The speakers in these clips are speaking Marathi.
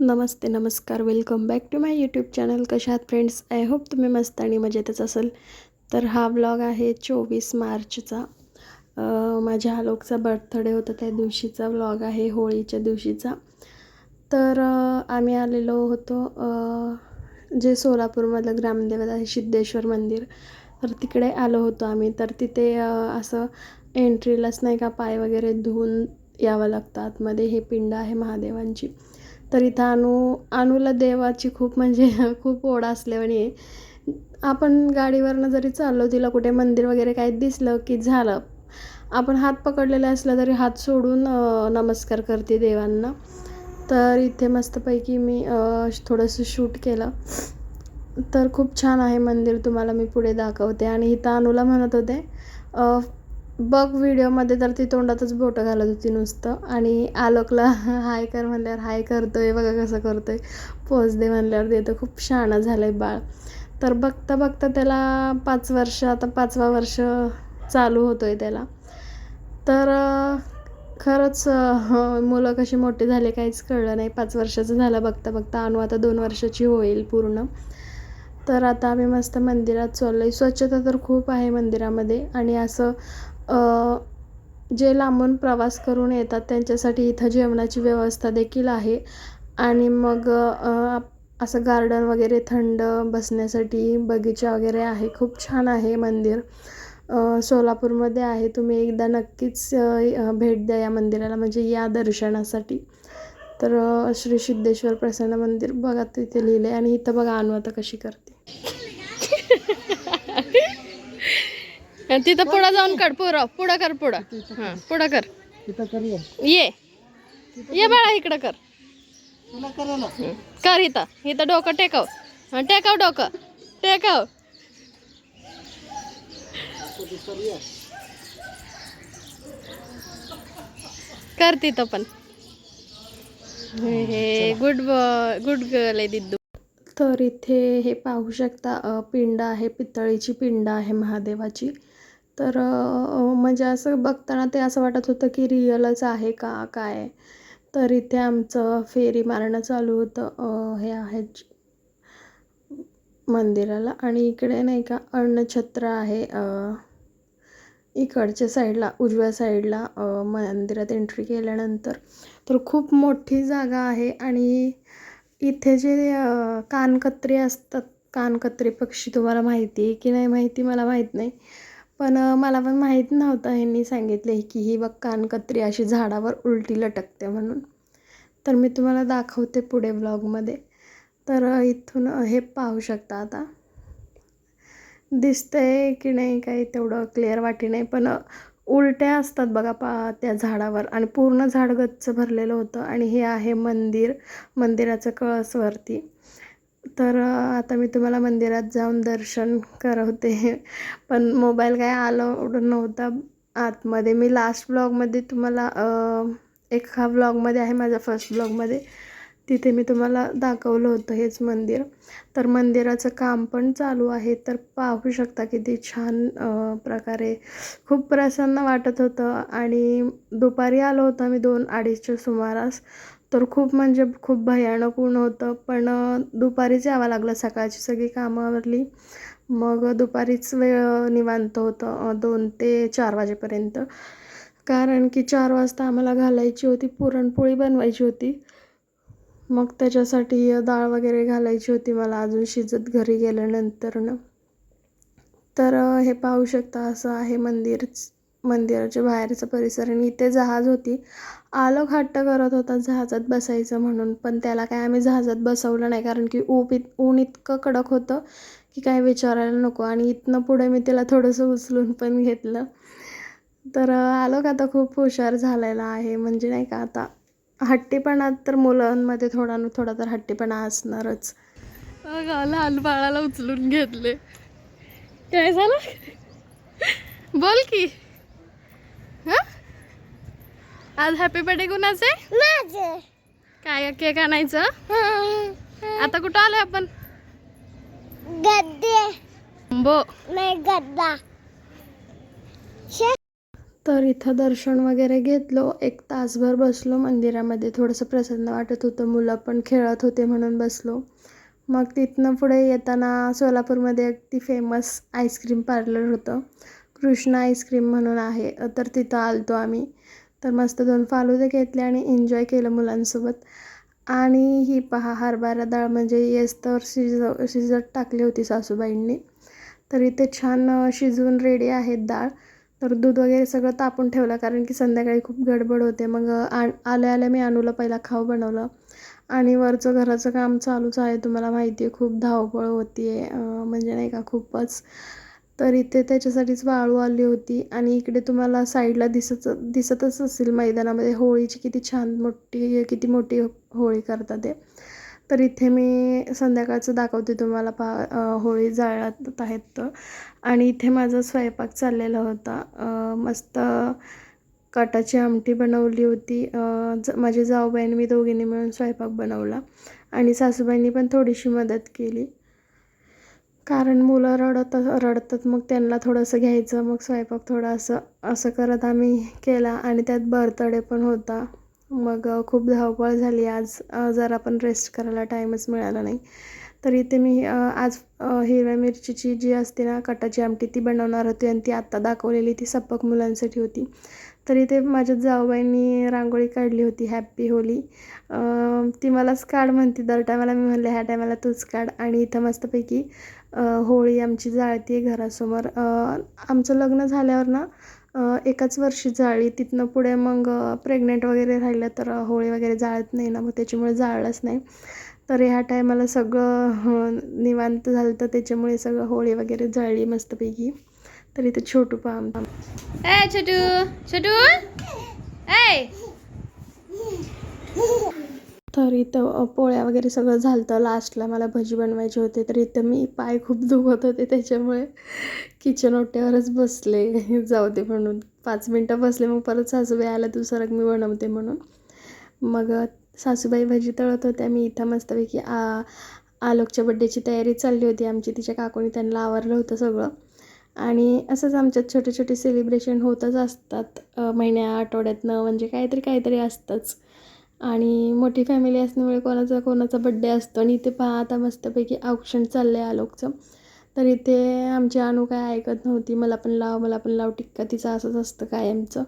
नमस्ते नमस्कार. Welcome back to my YouTube channel कशा आहात फ्रेंड्स आय होप तुम्ही मस्त आणि मजेतच असेल. तर हा ब्लॉग आहे चोवीस मार्चचा. माझ्या आलोकचा बर्थडे होता त्या दिवशीचा ब्लॉग आहे होळीच्या दिवशीचा. तर आम्ही आलेलो होतो जे सोलापूरमधलं ग्रामदेवत आहे सिद्धेश्वर मंदिर. तर तिकडे आलो होतो आम्ही. तर तिथे असं एंट्रीलाच नाही का पाय वगैरे धुवून यावं लागतं आतमध्ये. हे पिंड आहे महादेवांची. तर इथं अनू अनुला देवाची खूप म्हणजे खूप ओढ असल्याने आपण गाडीवरनं जरी चाललो तिला कुठे मंदिर वगैरे काही दिसलं की झालं आपण हात पकडलेले असला तरी हात सोडून नमस्कार करते देवांना. तर इथे मस्तपैकी मी थोडंसं शूट केलं. तर खूप छान आहे मंदिर तुम्हाला मी पुढे दाखवते. आणि इथं अनुला म्हणत होते बघ व्हिडिओमध्ये तर ती तोंडातच बोटं घालत होती नुसतं. आणि आलोकला हाय कर म्हणल्यावर हाय करतोय बघा कसं करतोय. पोच दे म्हणल्यावर देतो. खूप शहाणा झालं आहे बाळ. तर बघता बघता त्याला पाच वर्ष आता पाचवा वर्ष चालू होतो आहे त्याला. तर खरंच मुलं कशी मोठी झाली काहीच कळलं नाही. पाच वर्षाचं झालं बघता बघता. अनु आता दोन वर्षाची होईल पूर्ण. तर आता आम्ही मस्त मंदिरात चाललो आहे स्वच्छता तर खूप आहे मंदिरामध्ये. आणि असं जे लांबून प्रवास करून येतात त्यांच्यासाठी इथं जेवणाची व्यवस्था देखील आहे. आणि मग आप- असं गार्डन वगैरे थंड बसण्यासाठी बगीचा वगैरे आहे. खूप छान आहे मंदिर. सोलापूरमध्ये आहे. तुम्ही एकदा नक्कीच भेट द्या या मंदिराला म्हणजे या दर्शनासाठी. तर श्री सिद्धेश्वर प्रसन्न मंदिर बघा तिथे लिहिले आणि इथं बघा अनु कशी करते. तिथं पुढं जाऊन काढ पुढं पुढं कर पुढं. हां पुढं कर. तिथं करूया. ये. ये बाळा इकडं कर. तुला करायला हं. कर इथं. इथं डोकं टेकव. हं, टेकव डोकं. टेकव. करूया कर तिथं पण. हे गुड गुड गर्ल आहे दिद्दू. तर इथे हे पाहू शकता अ, पिंड आहे पितळीची पिंड आहे महादेवाची. तर म्हणजे असं बघताना ते असं वाटत होतं की रिअलच आहे का काय? तर इथे आमचं फेरी मारणं चालू होतं हे आहे मंदिराला. आणि इकडे नाही का अन्नछत्र आहे इकडच्या साईडला उजव्या साईडला मंदिरात एंट्री केल्यानंतर. तर खूप मोठी जागा आहे आणि इथे जे कानकत्रे कानकत्री असतात कानकत्री पक्षी तुम्हाला माहिती आहे की नाही माहिती? मला माहीत नाही. पण मला पण माहीत नव्हतं ह्यांनी सांगितले की ही बघ कानकत्री अशी झाडावर उलटी लटकते म्हणून. तर मी तुम्हाला दाखवते पुढे ब्लॉगमध्ये तर इथून हे पाहू शकता आता. दिसतंय की नाही काही तेवढं क्लिअर वाटी नाही पण उलट्या असतात बघा पा त्या झाडावर. आणि पूर्ण झाड गच्च भरलेलं होतं. आणि हे आहे मंदिर. मंदिराचं कळसवरती तर आता मी तुम्हाला मंदिरात जाऊन दर्शन करवते. पण मोबाईल काय अलाउड नव्हता. आतमध्ये मी लास्ट ब्लॉगमध्ये तुम्हाला एका ब्लॉगमध्ये आहे माझ्या फर्स्ट ब्लॉगमध्ये तिथे मी तुम्हाला दाखवलं होतं हेच मंदिर. तर मंदिराचं काम पण चालू आहे. तर पाहू शकता किती छान प्रकारे खूप प्रसन्न वाटत होतं. आणि दुपारी आलो होतं मी दोन अडीचच्या सुमारास. तर खूप म्हणजे खूप भयानक ऊन होतं. पण दुपारीच यावं लागलं. सकाळची सगळी कामं आवरली. मग दुपारीच वेळ निवांत होतं. दोन ते चार वाजेपर्यंत. कारण की चार वाजता आम्हाला घालायची होती. पुरणपोळी बनवायची होती. मग त्याच्यासाठी डाळ वगैरे घालायची होती. मला अजून शिजत घरी गेल्यानंतरनं. तर हे पाहू शकता असं आहे मंदिर मंदिराच्या बाहेरचा परिसर आणि इथे जहाज होती. आलोक हट्ट करत होता जहाजात बसायचं म्हणून. पण त्याला काय आम्ही जहाजात बसवलं नाही कारण की ऊप इत ऊन इतकं कडक होतं की काय विचारायला नको. आणि इथनं पुढे मी त्याला थोडंसं उचलून पण घेतलं. तर आलोक आता खूप हुशार झालेला आहे. म्हणजे नाही का आता हट्टीपणा तर मुलांमध्ये थोडा ना थोडा तर हट्टीपणा असणारच. लहान बाळाला उचलून घेतले. काय झालं? बोल की. आज हॅपी बर्थडे कुणाचे? काय केक आणायचं? आता कुठं आलोय आपण? गद्दे. बो. नाही गद्दा. तर इथं दर्शन वगैरे घेतलो. एक तासभर बसलो मंदिरामध्ये. थोडंसं प्रसन्न वाटत होतं. मुलं पण खेळत होते म्हणून बसलो. मग तिथनं पुढे येताना सोलापूरमध्ये अगदी फेमस आईस्क्रीम पार्लर होतं. कृष्णा आईस्क्रीम म्हणून आहे. तर तिथं आलतो आम्ही. तर मस्त दोन फालुदे घेतले आणि एन्जॉय केलं मुलांसोबत. आणि ही पहा हरभरा डाळ म्हणजे येस तर शिज शिजत टाकली होती सासूबाईंनी. तर इथे छान शिजवून रेडी आहेत डाळ. तर दूध वगैरे सगळं तापून ठेवलं कारण की संध्याकाळी खूप गडबड होते. मग अ, आण आल्या आल्या मी अनुला पहिला खाऊ बनवलं. आणि वरचं घराचं काम चालूच आहे तुम्हाला माहिती आहे खूप धावपळ होती आहे म्हणजे नाही का खूपच. तर इथे त्याच्यासाठीच वाळू आली होती आणि इकडे तुम्हाला साईडला दिसत दिसतच असेल मैदानामध्ये होळीची किती छान मोठी किती मोठी होळी करतात ते. तर इथे मी संध्याकाळचं दाखवते तुम्हाला पा होळी जाळत आहेत तर. आणि इथे माझा स्वयंपाक चाललेला होता. मस्त कटाची आमटी बनवली होती. ज माझी माझे जाऊबाईने मी दोघींनी मिळून स्वयंपाक बनवला. आणि सासूबाईंनी पण थोडीशी मदत केली. कारण मुलं रडत रडतात. मग त्यांना थोडंसं घ्यायचं. मग स्वयंपाक थोडा असं असं करत आम्ही केला. आणि त्यात बर्थडे पण होता. मग खूप धावपळ झाली. आज जरा पण रेस्ट करायला टाईमच मिळाला नाही. तर इथे मी आज हिरव्या मिरचीची जी असते ना कटाची आमटी ती बनवणार होती. आणि ती आत्ता दाखवलेली. ती सपक मुलांसाठी होती. तर इथे माझ्या जाऊबाईंनी रांगोळी काढली होती. हॅप्पी होली ती मलाच काढ म्हणते. दर टायमाला मी म्हणले ह्या टायमाला तूच काढ. आणि इथं मस्तपैकी होळी आमची जाळती आहे घरासमोर. आमचं लग्न झाल्यावर ना एकाच वर्षी जाळली तिथनं पुढे मग प्रेग्नेंट वगैरे राहिलं तर होळी वगैरे जाळत नाही ना मग त्याच्यामुळे जाळलंच नाही. तर ह्या टायमाला सगळं निवांत झालं तर त्याच्यामुळे सगळं होळी वगैरे जळली मस्तपैकी. तर इथे छोटू पाम ए छोटू! छोटू! ए! तर इथं पोळ्या वगैरे सगळं झालं तर लास्टला मला भजी बनवायचे होते तर इथं मी पाय खूप दुखत होते. त्याच्यामुळे किचन ओट्यावरच बसले. जाऊ दे म्हणून. पाच मिनटं बसले मग परत सासूबाई आला दुसरं मी बनवते म्हणून. मग सासूबाई भजी तळत होत्या. मी इथं मस्तपैकी आ आलोकच्या बड्डेची तयारी चालली होती. आमची तिच्या काकूनी त्यांना आवरलं होतं सगळं. आणि असंच आमच्यात छोटे छोटे सेलिब्रेशन होतच असतात. महिन्या आठवड्यातनं म्हणजे काहीतरी काहीतरी असतंच. आणि मोठी फॅमिली असल्यामुळे कोणाचा कोणाचा बड्डे असतो आणि इथे पहा आता मस्तपैकी औक्षण चाललं आहे आलोकचं. तर इथे आमची अनु काय ऐकत नव्हती मला पण लाव मला पण लाव टिक्का तिचं असंच असतं कायमचं.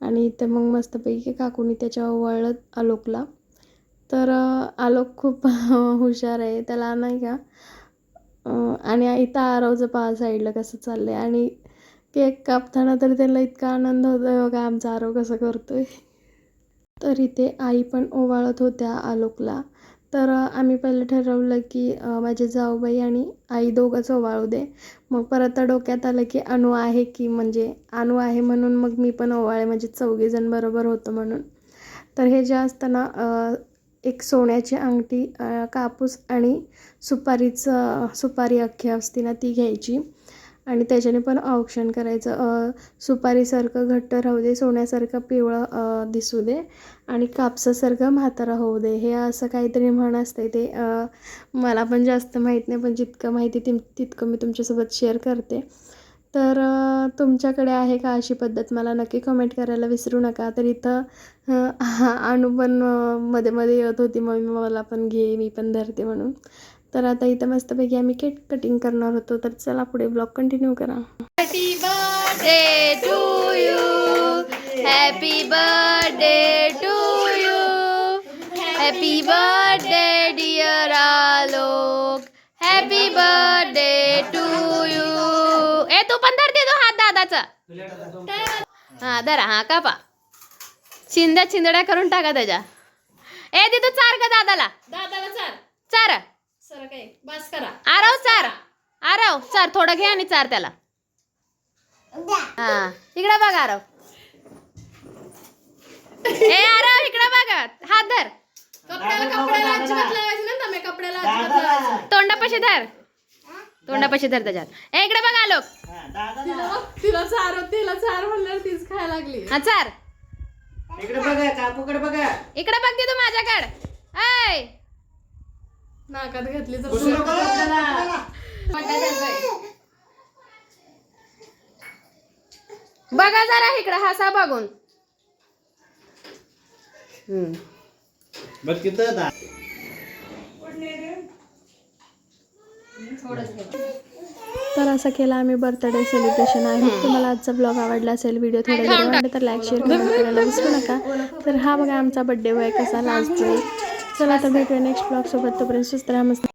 आणि इथे मग मस्तपैकी काकूनी त्याच्या वळत आलोकला. तर आलोक खूप हुशार आहे त्याला नाही का आणि इथं आरवचं पहा साईडला कसं चाललं आहे आणि केक कापताना तर त्याला इतका आनंद होतो आहे बघा आमचा आरव कसं आहे तर इथे आई पण ओवाळत होत्या आलोकला. तर आम्ही पहिलं ठरवलं की माझे जाऊबाई आणि आई दोघंच ओवाळू दे. मग परत डोक्यात आलं की अणू आहे की म्हणजे अणू आहे म्हणून मग मी पण ओवाळे म्हणजे चौघीजण बरोबर होतं म्हणून. तर हे जे असताना एक सोन्याची अंगठी कापूस आणि सुपारीचं सुपारी अख्खी असते ना ती घ्यायची. आणि त्याच्याने पण औक्षण करायचं. सुपारीसारखं घट्ट राहू दे सोन्यासारखं पिवळं दिसू दे आणि कापसासारखं म्हातारा होऊ दे. हे असं काहीतरी म्हण असते ते. मला पण जास्त माहीत नाही पण जितकं माहिती तिम तितकं मी तुमच्यासोबत शेअर करते. तर तुमच्याकडे आहे का अशी पद्धत? मला नक्की कमेंट करायला विसरू नका. तर इथं अ, अनु पण मध्ये मध्ये येत होती मम्मी मला पण घे मी पण धरते म्हणून. तर आता इथं मस्तपैकी आम्ही केक कटिंग करणार होतो. तर चला पुढे ब्लॉग कंटिन्यू करा. Happy birthday to you happy birthday to you happy birthday dear Alok happy birthday to you ए तू पण धर दे तो हात दादाचा. हा धरा हा कापा. चिंद्या चिंदड्या करून टाका त्याच्या. ए दे तू चार का दादाला? दादाला चार. चार. बस करा. आरव चार. आरव चार थोडं घे आणि चार त्याला. हा इकडे बघ आरव. ए आरव इकडे बघ. हात धर. कपड्याला कपड्याला अजिबात लावायचं नाही ना कपड्याला अजिबात लावायचं तोंडापाशी धर. तोंडापाशी धर त्याच्यात. ए इकडे बघ आलोक तिला तिला चार तिला चार म्हणल्यावर तीच खायला लागली. हा चार. इकडे बघा काकूकडे बघा. इकडे बघ दे तू माझ्याकडे. ऐ. नाकात घातली तर नको. बघा जरा इकडं. हसा बघून. हम्म. बघ दा- तर असं केलं आम्ही बर्थडे सेलिब्रेशन आहे. तुम्हाला आजचा ब्लॉग आवडला असेल व्हिडिओ थोडा जरी आवडला तर लाईक शेअर कमेंट करायला विसरू नका. तर हा बघा आमचा बड्डे बॉय कसा लास्ट चला तर भेटूया नेक्स्ट ब्लॉग सोबत. तोपर्यंत सुस्त राहा मस्त